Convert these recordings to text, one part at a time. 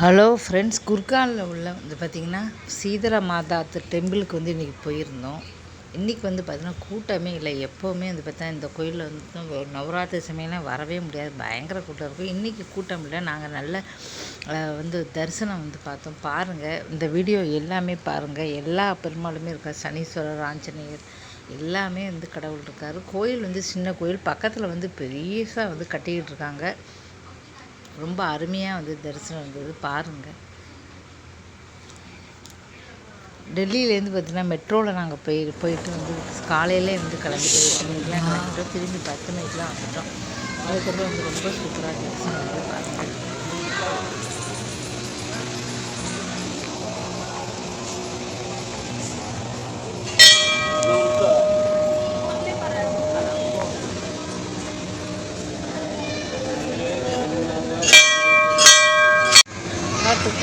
Hello friends குர்கானில் உள்ள வந்து பார்த்திங்கன்னா சீதள மாதா டெம்பிளுக்கு வந்து இன்றைக்கி போயிருந்தோம். இன்றைக்கி வந்து பார்த்திங்கன்னா கூட்டமே இல்லை. எப்போவுமே வந்து பார்த்தா இந்த கோயிலில் வந்து நவராத்திரி சமயம்லாம் வரவே முடியாது. பயங்கர கூட்டம் இருக்கும். இன்றைக்கி கூட்டம் இல்லை. நாங்கள் நல்ல வந்து தரிசனம் வந்து பார்த்தோம். பாருங்கள் இந்த வீடியோ எல்லாமே பாருங்கள் எல்லா பெருமாளுமே இருக்கா சனீஸ்வரர் ஆஞ்சநேயர் எல்லாமே வந்து கடவுள் இருக்கார். கோயில் வந்து சின்ன கோயில். பக்கத்தில் வந்து பெரியசாக வந்து கட்டிக்கிட்டு இருக்காங்க. ரொம்ப அருமையாக வந்து தரிசனம் இருந்தது பாருங்கள் டெல்லியிலேருந்து பார்த்தீங்கன்னா மெட்ரோவில் நாங்கள் போய் போயிட்டு வந்து காலையிலே வந்து கிளம்பி எட்டு மணிக்கெலாம் கிளம்பிட்டோம் திரும்பி பத்து மணிக்கெலாம் வந்துட்டோம். அதுக்கப்புறம் வந்து ரொம்ப சூப்பராக தரிசனம் பாருங்கள்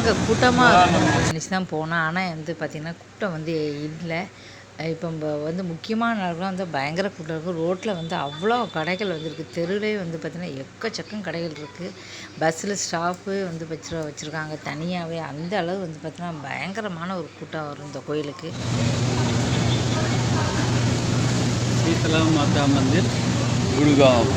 நாங்கள் கூட்டமாக நினச்சி தான் போனோம் ஆனால் வந்து பார்த்திங்கன்னா கூட்டம் வந்து இல்லை. இப்போ வந்து முக்கியமான நாள்லாம் வந்து பயங்கர கூட்டம் இருக்கும் ரோட்டில் வந்து அவ்வளோ கடைகள் வந்துருக்கு. தெருவிலே வந்து பார்த்திங்கன்னா எக்கச்சக்கம் கடைகள் இருக்குது பஸ்ஸில் ஸ்டாஃபு வந்து வச்சு வச்சுருக்காங்க. தனியாகவே அந்த அளவு வந்து பார்த்திங்கன்னா பயங்கரமான ஒரு கூட்டம் வரும் இந்த கோயிலுக்கு. சீத்தலா மாதா மந்திர் குருகாவ்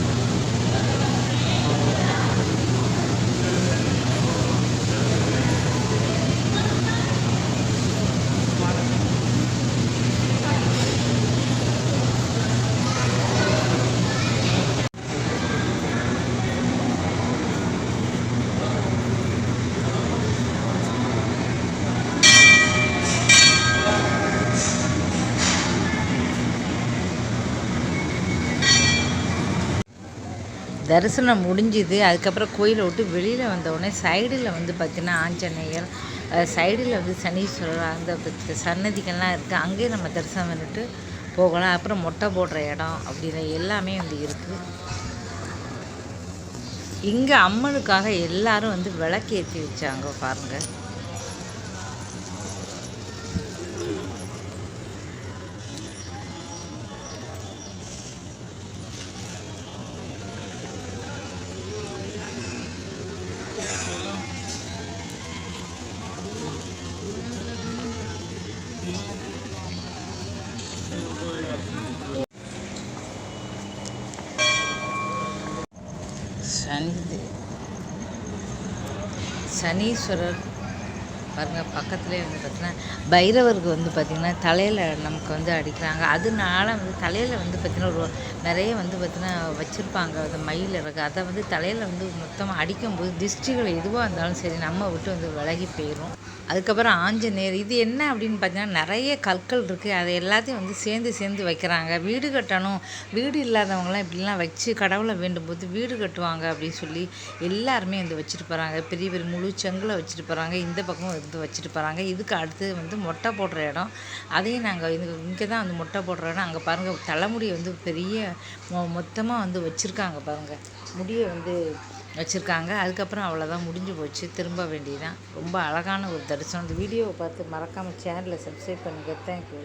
தரிசனம் முடிஞ்சுது. அதுக்கப்புறம் கோயிலை விட்டு வெளியில் வந்தவுடனே சைடில் வந்து பார்த்திங்கன்னா ஆஞ்சநேயர் சைடில் வந்து சனீஸ்வரர் அந்த சன்னதிகள்லாம் இருக்குது அங்கேயே நம்ம தரிசனம் பண்ணிட்டு போகலாம். அப்புறம் மொட்டை போடுற இடம் அப்படின்னு எல்லாமே வந்து இருக்குது இங்கே அம்மனுக்காக எல்லாரும் வந்து விளக்கு ஏற்றி வச்சாங்க பாருங்கள் சனி சனீஸ்வரர் பாருங்கள் பக்கத்துலேயே வந்து பார்த்திங்கன்னா பைரவருக்கு வந்து பார்த்திங்கன்னா தலையில் நமக்கு வந்து அடிக்கிறாங்க. அதனால வந்து தலையில் வந்து பார்த்திங்கன்னா ஒரு நிறைய வந்து பார்த்திங்கன்னா வச்சுருப்பாங்க. அந்த மயில் இறகு அதை வந்து தலையில் வந்து மொத்தமாக அடிக்கும்போது திருஷ்டிகள் எதுவாக இருந்தாலும் சரி நம்ம விட்டு வந்து விலகி போயிடும் அதுக்கப்புறம் ஆஞ்சநேயர் இது என்ன அப்படின்னு பார்த்தீங்கன்னா நிறைய கற்கள் இருக்குது அதை எல்லாத்தையும் வந்து சேர்ந்து சேர்ந்து வைக்கிறாங்க. வீடு கட்டணும். வீடு இல்லாதவங்களாம் இப்படிலாம் வச்சு கடவுளை வேண்டும் போது வீடு கட்டுவாங்க அப்படின்னு சொல்லி எல்லாருமே வந்து வச்சுட்டு போகிறாங்க பெரிய பெரிய முழு செங்கலை வச்சுட்டு போகிறாங்க இந்த பக்கம் வந்து வச்சுட்டு போகிறாங்க இதுக்கு அடுத்து வந்து மொட்டை போடுற இடம். அதையும் நாங்கள் இங்கே இங்கே தான் வந்து மொட்டை போடுற இடம். அங்கே பாருங்கள் தலைமுடி வந்து பெரிய மொ மொத்தமாக வந்து வச்சுருக்காங்க பாருங்கள் முடியை வந்து வச்சுருக்காங்க. அதுக்கப்புறம் அவ்வளோதான் முடிஞ்சு போச்சு. திரும்ப வேண்டியதான் ரொம்ப அழகான ஒரு தரிசனம். இந்த வீடியோவை பார்த்து மறக்காமல் சேனலை சப்ஸ்கிரைப் பண்ணுங்கள் தேங்க்யூ